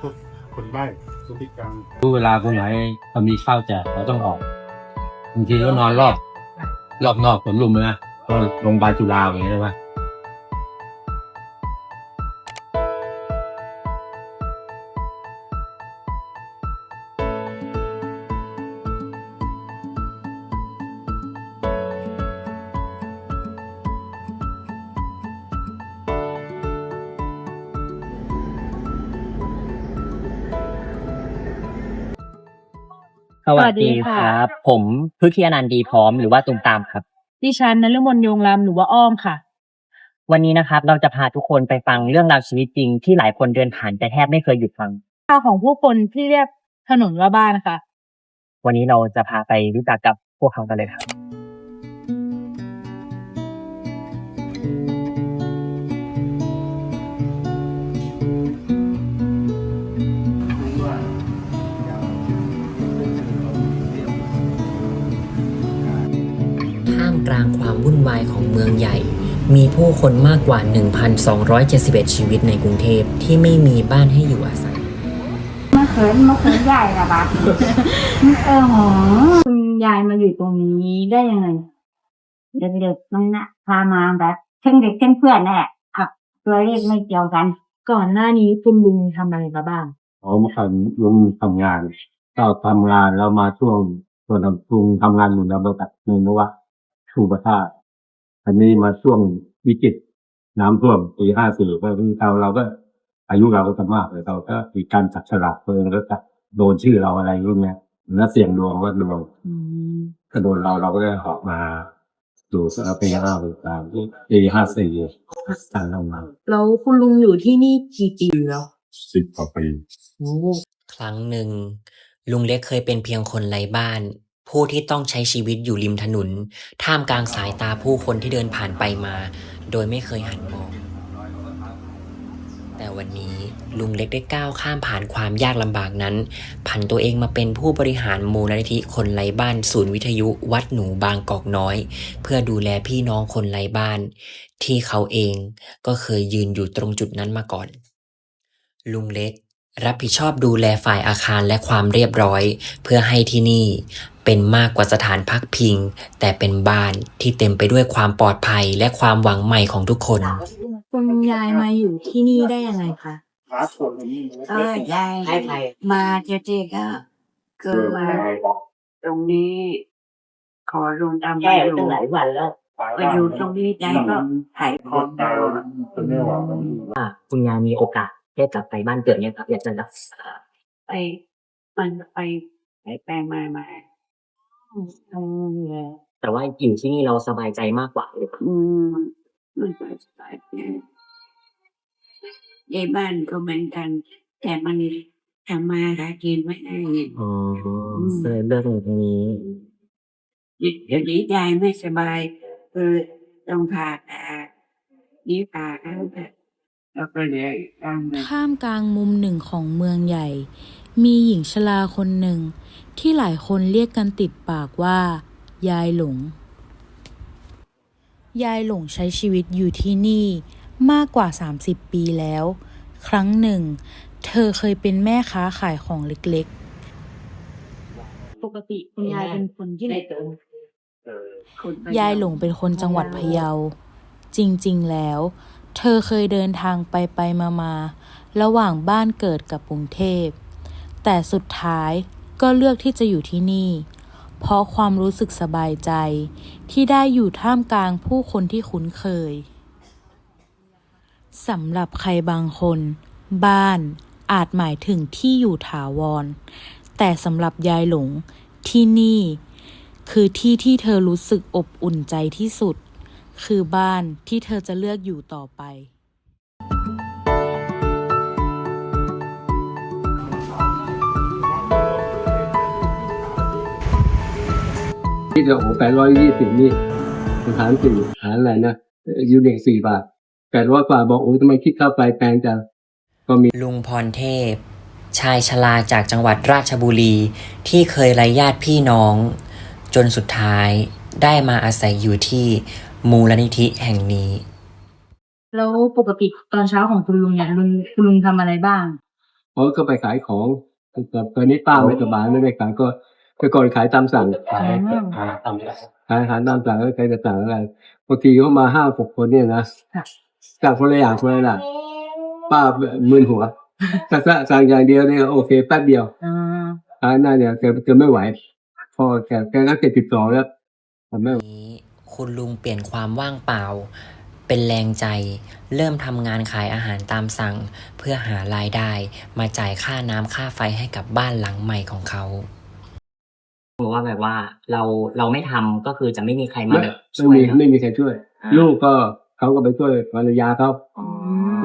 พวกคนใบ้คนพิการรู้เวลาคนไหนเขามีข้าวแจกเราต้องออกบางทีก็นอนรอบ รอบนอกสวนลุมเลยนะก็โรงพยาบาลจุฬาอย่างเงี้ยใช่ไหม สวัสดีครับ ผมพฤกษ์อนันต์ดีพร้อมหรือว่าตุมตามครับ ดิฉันนฤมลยงลำหรือว่าอ้อมค่ะ วันนี้นะครับ เราจะพาทุกคนไปฟังเรื่องราวชีวิตจริงที่หลายคนเดินผ่านแต่แทบไม่เคยหยุดฟังข่าวของผู้คนที่เรียกถนนว่าบ้านนะคะ วันนี้เราจะพาไปรู้จักกับพวกเขากันเลยครับามวุ่นวายของเมืองใหญ่ มีผู้คนมากกว่า 1,271 ชีวิตในกรุงเทพที่ไม่มีบ้านให้อยู่อาศัย มะเขือมะเขือใหญ่ละบะเออหอคุณยายมาอยู่ตรงนี้ได้ยังไงเด็กๆมันนะพามาแบบเช่นเด็กเช่นเพื่อนนั่นแหละครับตัวเลขไม่เกี่ยวกัน ก่อนหน้านี้คุณลุงทำอะไรมาบ้างเขามาทำลุงทำงานก็ทำงานแล้วมาช่วงส่วนลุงทำงานอยู่ในบริษัทหนึ่งนะว่าชูประทา อันนี้มาช่วงวิกฤตน้ำท่วมปีห้าสี่ก็คือเราเราก็ อายุเราก็จะมากเลยเราก็มีการจัดฉลากเพิ่งแล้วก็โดนชื่อเราอะไรรุ่นเนี้ยแล้วเสี่ยงดวงว่าดวงอืมก็โดนเราเราก็ได้ออกมาดูสปีห้าตามที่ปีห้าสี่ตั้งเรามาแล้วคุณลุงอยู่ที่นี่กี่ปีแล้วสิบกว่าปีครั้งหนึ่งลุงเล็กเคยเป็นเพียงคนไร้บ้าน ผู้ที่ต้องใช้ชีวิตอยู่ริมถนน ท่ามกลางสายตาผู้คนที่เดินผ่านไปมา โดยไม่เคยหันมอง แต่วันนี้ลุงเล็กได้ก้าวข้ามผ่านความยากลำบากนั้น ผันตัวเองมาเป็นผู้บริหารมูลนิธิคนไร้บ้านศูนย์วิทยุวัดหนูบางกอกน้อย เพื่อดูแลพี่น้องคนไร้บ้าน ที่เขาเองก็เคยยืนอยู่ตรงจุดนั้นมาก่อน ลุงเล็กรับผิดชอบดูแลฝ่ายอาคารและความเรียบร้อย เพื่อให้ที่นี่ เป็นมากกว่าสถานพักพิง แต่เป็นบ้านที่เต็มไปด้วยความปลอดภัยและความหวังใหม่ของทุกคน คุณยายมาอยู่ที่นี่ได้ยังไงคะเออยายมาเจๆก็คือมาตรงนี้ ขอลุงตามมาอยู่หลายวันแล้วมาอยู่ตรงนี้ยายก็หายของว่าคุณยายมีโอกาสได้กลับไปบ้านเกิดเนี่ยครับอยากจะรักษาไปมันไปไปแปลงมามา ตรงนี้แต่ว่าอยู่ที่นี่เราสบายใจมากกว่าเลยครับอืมมันไปสบายยายบ้านก็เหมือนกัน แต่มันทำมาหากินไม่ได้อ๋อเสื้อเรื่องตรงนี้ เดี๋ยวนี้ยายไม่สบายคือต้องผ่าตานี่ผ่าแล้วแบบแล้วก็เลยตั้งท่ามกลางมุมหนึ่งของเมืองใหญ่ มีหญิงชราคนหนึ่ง ที่หลายคนเรียกกันติดปากว่า ยายหลง ยายหลงใช้ชีวิตอยู่ที่นี่มากกว่า 30 ปีแล้ว ครั้งหนึ่ง เธอเคยเป็นแม่ค้าขายของเล็กๆ ปกติคุณยายเป็นคนที่ไหนยายหลงเป็นคนจังหวัดพะเยา จริงๆแล้ว เธอเคยเดินทางไปไปมามาๆระหว่างบ้านเกิดกับกรุงเทพ แต่สุดท้ายก็เลือกที่จะอยู่ที่นี่ เพราะความรู้สึกสบายใจ ที่ได้อยู่ท่ามกลางผู้คนที่คุ้นเคยสำหรับใครบางคน บ้านอาจหมายถึงที่อยู่ถาวร แต่สำหรับยายหลงที่นี่ คือที่ที่เธอรู้สึกอบอุ่นใจที่สุด คือบ้านที่เธอจะเลือกอยู่ต่อไป ที่เราโอ้แปดร้อยยี่สิบนี่ฐานสี่ฐานอะไรนะยูเด็กสี่บาทแปดร้อยกว่าบอกโอ้ทำไมคิดค่าไฟแพงจังก็มีลุงพรเทพ ชายชราจากจังหวัดราชบุรี ที่เคยไร้ญาติพี่น้อง จนสุดท้ายได้มาอาศัยอยู่ที่มูลนิธิแห่งนี้ แล้วปกติตอนเช้าของคุณลุงเนี่ยลุงคุณลุงทำอะไรบ้างเขาก็ไปขายของแต่ตอนนี้ป้าไม่สบายไม่ได้ขายก็ แต่ก่อนขายตามสั่งขายอืมขายตามสั่งขายอาหารตามสั่งแล้วใครจะสั่งอะไรบางทีเขามาห้าหกคนเนี่ยนะค่ะสั่งคนละอย่างคนละอย่างป้ามึนหัวถ้าสั่งอย่างเดียวเนี่ยโอเคแป๊บเดียวอ่าอันนั้นเนี่ยแกแกไม่ไหว พอแกแกก็เจ็ดสิบสองแล้วทำไม่ไหวนี้คุณลุงเปลี่ยนความว่างเปล่า เป็นแรงใจ เริ่มทำงานขายอาหารตามสั่ง เพื่อหารายได้มาจ่ายค่าน้ำค่าไฟให้กับบ้านหลังใหม่ของเขา เพราะว่าแบบว่าเราเราไม่ทำก็คือจะไม่มีใครมาไม่แบบไม่ช่วยมีเนอะไม่มีใครช่วยอ่าลูกก็เขาก็ไปช่วยภรรยาเขาอ๋อ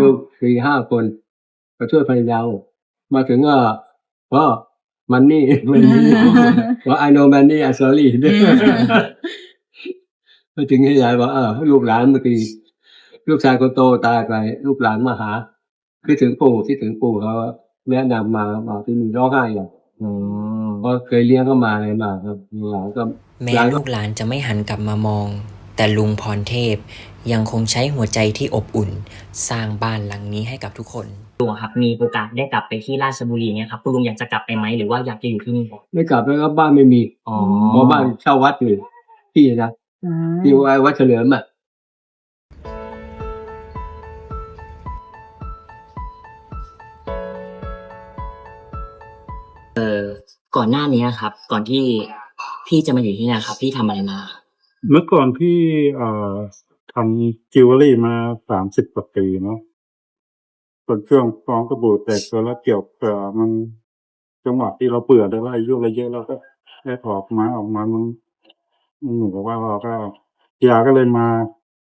ลูกสี่ห้าคนก็ช่วยภรรยามาถึงก็ก็มันนี่มันนี่ว่า I know money I'm sorry มาถึงให้ยายบอกเออลูกหลานเมื่อกี้ลูกชายคนโตตายไปลูกหลานมาหาคิดถึงปู่คิดถึงปู่เขาแนะนำมามาที่นี่ร้องไห้อย่างอืม เพราะเคยเลี้ยงเขามาอะไรมาครับหลานก็แม้หลานก็ลูกหลานจะไม่หันกลับมามอง แต่ลุงพรเทพยังคงใช้หัวใจที่อบอุ่น สร้างบ้านหลังนี้ให้กับทุกคน ลุงอะครับมีโอกาสได้กลับไปที่ราชบุรีเนี่ยครับคุณลุงอยากจะกลับไปไหมหรือว่าอยากจะอยู่ที่นี่ไม่กลับแล้วก็บ้านไม่มีอ๋อเพราะบ้านเช่าวัดอยู่ที่นะอืมที่วัดวัดเฉลิมอะ ก่อนหน้านี้ครับ ก่อนที่พี่จะมาอยู่ที่นี่ครับ พี่ทำอะไรมา เมื่อก่อนพี่เอ่อทำจิวเวลรี่มาสามสิบกว่าปีเนาะส่วนเครื่องฟองกระบูแตกตัวแล้วเกี่ยวกับมันจังหวะที่เราเปื่อได้ว่าอายุเรเยอะเราก็ได้ออกมาออกมามันมันเหมือนกับว่าเราก็ยาก็เลยมา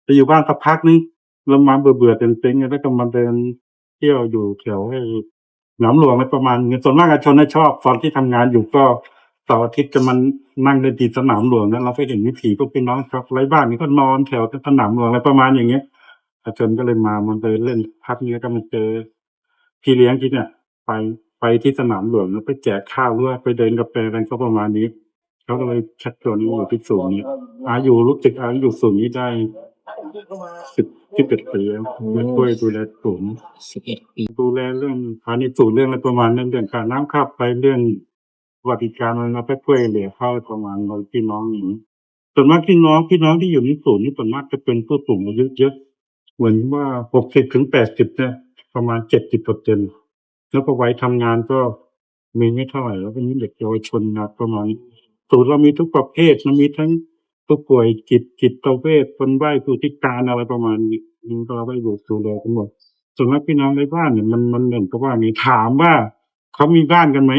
ไปอยู่บ้านสักพักนึงแล้วมาเบื่อเบื่อๆเต็มๆแล้วก็มาเดินเที่ยวอยู่แถวให้ หนามหลวงอะไรประมาณนี้ส่วนมากอาชนน่ะชอบตอนที่ทำงานอยู่ก็เสาร์อาทิตย์จะมันนั่งเล่นที่สนามหลวงนั้นเราก็เห็นวิถีพวกพี่น้องครับไร้บ้านนี่ก็นอนแถวสนามหลวงอะไรประมาณอย่างเงี้ยอาจารย์ก็เลยมามันเดินเล่นพักนี้ก็มาเจอพี่เลี้ยงที่เนี่ย ไปไปที่สนามหลวงแล้วไปแจกข้าวด้วยไปเดินกาแฟกันก็ประมาณนี้เขาก็เลยชักชวนมาอยู่ที่ศูนย์นี้อายุรู้จักอายุอยู่ศูนย์นี้ได้ สิบสิบเอ็ดปีแล้วมาช่วยดูแลศูนย์สิบเอ็ดปีดูแลเรื่องพาณิชย์สูตรเรื่องอะไรประมาณนั้นเรื่องค่าน้ำค่าไฟเรื่องสวัสดิการมันมาไปช่วยเหลือเข้าประมาณเราพี่น้องอย่างนี้ส่วนมากพี่น้องพี่น้องที่อยู่ในศูนย์นี่ส่วนมากจะเป็นผู้สูงอายุเยอะเหมือนว่าหกสิบถึงแปดสิบเนี่ยประมาณเจ็ดสิบเปอร์เซ็นแล้วพอวัยทำงานก็มีไม่เท่าไหร่แล้วเป็นเด็กเยาวชนนะประมาณนี้ศูนย์เรามีทุกประเภทมันมีทั้ง ผู้ป่วยจิตจิตเวชคนไหว้ผู้พิการอะไรประมาณนี้นี่เราไปดูดูแลกันหมดส่วนมากพี่น้องในบ้านเนี่ยมันมันเหมือนกับว่านี่ถามว่าเขามีบ้านกันไหม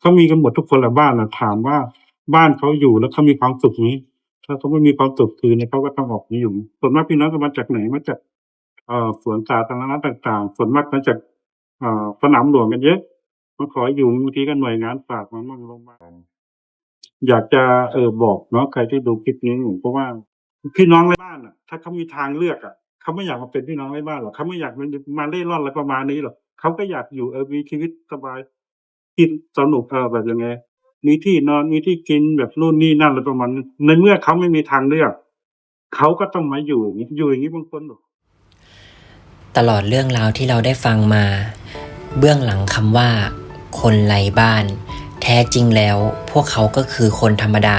เขามีกันหมดทุกคนละบ้านนะถามว่าบ้านเขาอยู่แล้วเขามีความสุขไหมถ้าเขาไม่มีความสุขคือเนี่ยเขาก็ต้องออกนีอยู่ส่วนมากพี่น้องก็มาจากไหนมาจากเอ่อสวนสาธารณะต่าง ๆ ส่วนมากมาจากเอ่อสนามหลวงกันเยอะมาขออยู่บางทีก็หน่วยงานฝากมามั่งลงมา อยากจะเออบอกเนาะใครที่ดูคลิปนี้อยู่เพราะว่าพี่น้องในบ้านอะ ถ้าเขามีทางเลือกอะเขาไม่อยากมาเป็นพี่น้องในบ้านหรอกเขาไม่อยากมาเล่ร่อนอะไรประมาณนี้หรอกเขาก็อยากอยู่เออมีชีวิตสบายกินสนุกเออแบบยังไง มีที่นอนมีที่กินแบบนู่นนี่นั่นอะไรประมาณนั้ในเมื่อเขาไม่มีทางเลือกเขาก็ต้องมาอยู่อย่างนี้อยู่อย่างนี้บางคนหรอกตลอดเรื่องราวที่เราได้ฟังมา เบื้องหลังคำว่า คนไร้บ้าน แท้จริงแล้ว พวกเขาก็คือคนธรรมดา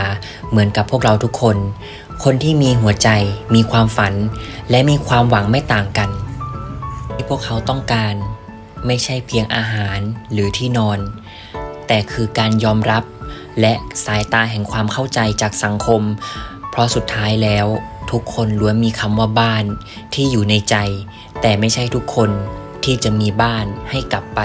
เหมือนกับพวกเราทุกคน คนที่มีหัวใจ มีความฝัน และมีความหวังไม่ต่างกัน ที่พวกเขาต้องการ ไม่ใช่เพียงอาหารหรือที่นอน แต่คือการยอมรับ และสายตาแห่งความเข้าใจจากสังคม เพราะสุดท้ายแล้ว ทุกคนล้วนมีคำว่าบ้านที่อยู่ในใจ แต่ไม่ใช่ทุกคนที่จะมีบ้านให้กลับไป